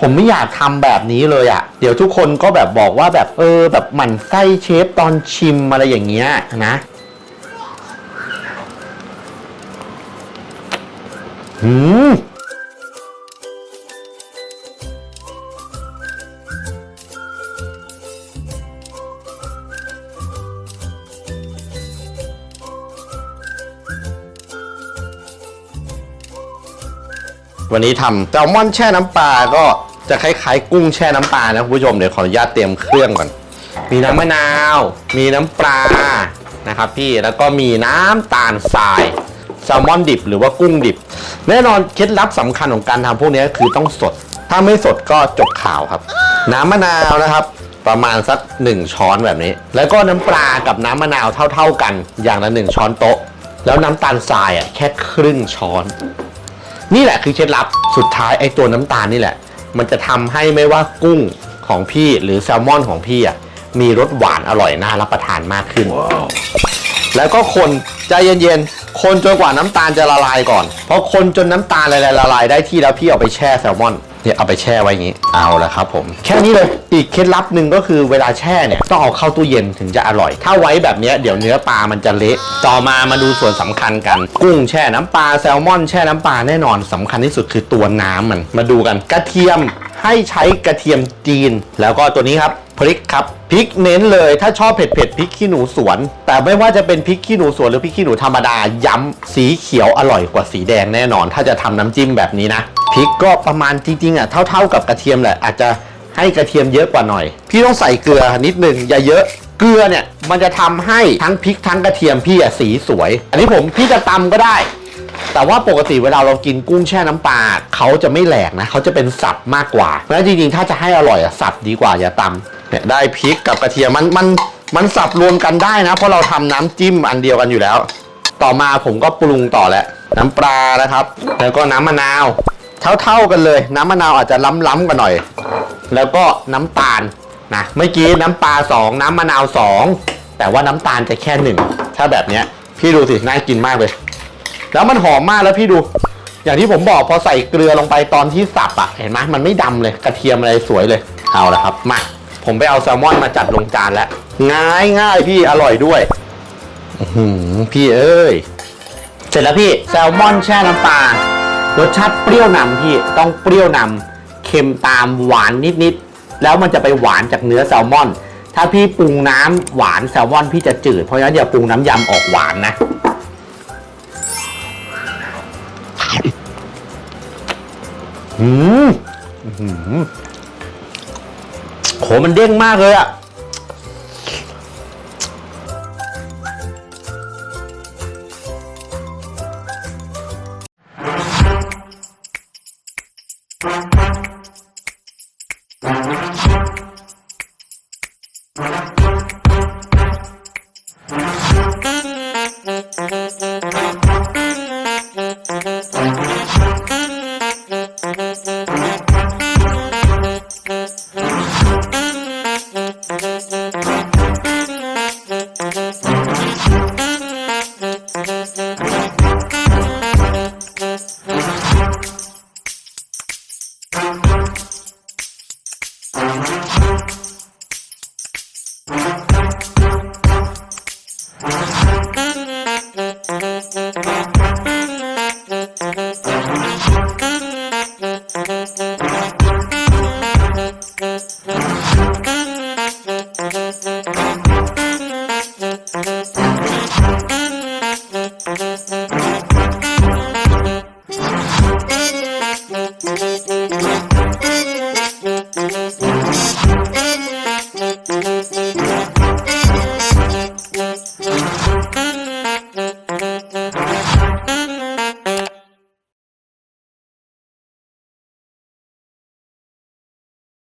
ผมไม่อยากทำแบบนี้เลยอะ่ะ เดี๋ยวทุกคนก็แบบบอกว่าแบบเออ แบบหมั่นไส้เชฟตอนชิมอะไรอย่างเงี้ยนะอืมวันนี้ทำแซลมอนแช่น้ำปลาก็ จะคล้ายๆกุ้งแช่น้ำปลานะคุณผู้ชมเดี๋ยวขออนุญาตเตรียมเครื่องก่อน มีน้ำมะนาว มีน้ำปลานะครับพี่แล้วก็มีน้ำตาลทรายแซลมอนดิบหรือว่ากุ้งดิบ แน่นอนเคล็ดลับสำคัญของการทำพวกนี้คือต้องสด ถ้าไม่สดก็จบข่าวครับ น้ำมะนาวนะครับประมาณสัก 1 ช้อนแบบนี้ แล้วก็น้ำปลากับน้ำมะนาวเท่า ๆกัน อย่างละ 1 ช้อนโต๊ะ แล้วน้ำตาลทรายอะแค่ครึ่งช้อน นี่แหละคือเคล็ดลับสุดท้ายไอ้ตัวน้ำตาลนี่แหละ มันจะทำให้ไม่ว่ากุ้งของพี่หรือแซลมอนของพี่อะมีรสหวานอร่อยน่ารับประทานมากขึ้น แล้วก็คนใจเย็นๆ คนจนกว่าน้ำตาลจะละลายก่อน เพราะคนจนน้ำตาลละลายละลายได้ที่แล้วพี่เอาไปแช่แซลมอน เนี่ยเอาไปแช่ไว้อย่างนี้เอาละครับผม แค่นี้เลยอีกเคล็ดลับหนึ่งก็คือเวลาแช่เนี่ยต้องเอาเข้าตู้เย็นถึงจะอร่อย ถ้าไว้แบบเนี้ยเดี๋ยวเนื้อปลามันจะเละต่อมามาดูส่วนสำคัญกัน กุ้งแช่น้ำปลาแซลมอนแช่น้ำปลาแน่นอนสำคัญที่สุดคือตัวน้ำมันมาดูกันกระเทียมให้ใช้กระเทียมจีน แล้วก็ตัวนี้ครับพริกครับพริกเน้นเลยถ้าชอบเผ็ดเผ็ดๆพริกขี้หนูสวน แต่ไม่ว่าจะเป็นพริกขี้หนูสวนหรือพริกขี้หนูธรรมดาย้ำสีเขียวอร่อยกว่าสีแดงแน่นอน ถ้าจะทำน้ำจิ้มแบบนี้นะ พริกก็ประมาณจริงๆอะเท่าๆกับกระเทียมแหละอาจจะให้กระเทียมเยอะกว่าหน่อย พี่ต้องใส่เกลือนิดนึงอย่าเยอะเกลือเนี่ยมันจะทำให้ทั้งพริกทั้งกระเทียมพี่อะสีสวย อันนี้ผมพี่จะตำก็ได้ แต่ว่าปกติเวลาเรากินกุ้งแช่น้ำปลาเขาจะไม่แหลกนะเขาจะเป็นสับมากกว่าเพราะฉะนั้นจริงๆถ้าจะให้อร่อยอะสับดีกว่าอย่าตำเนี่ยได้พริกกับกระเทียมมันมันมันสับรวมกันได้นะ เพราะเราทำน้ำจิ้มอันเดียวกันอยู่แล้ว ต่อมาผมก็ปรุงต่อแหละ น้ำปลานะครับ แล้วก็น้ำมะนาว เท่าๆกันเลย น้ำมะนาวอาจจะล้ำๆกันหน่อย แล้วก็น้ำตาลนะเมื่อกี้น้ำปลาสองน้ำมะนาวสองแต่ว่าน้ำตาลจะแค่หนึ่งถ้าแบบเนี้ยพี่ดูสิน่ากินมากเลย แล้วมันหอมมากแล้วพี่ดู อย่างที่ผมบอกพอใส่เกลือลงไปตอนที่สับอะเห็นไหมมันไม่ดำเลยกระเทียมอะไรสวยเลยเอาละครับมาผมไปเอาแซลมอนมาจัดลงจานแล้วง่ายง่ายพี่อร่อยด้วยอืพี่เอ้ย เสร็จแล้วพี่แซลมอนแช่น้ำปลา รสชาติเปรี้ยวนำพี่ต้องเปรี้ยวนำเค็มตามหวานนิดๆแล้วมันจะไปหวานจากเนื้อแซลมอน ถ้าพี่ปรุงน้ำหวานแซลมอนพี่จะจืดเพราะฉะนั้นอย่าปรุงน้ำยำออกหวานนะอืมอื้อโหมันเด้งมากเลยอะ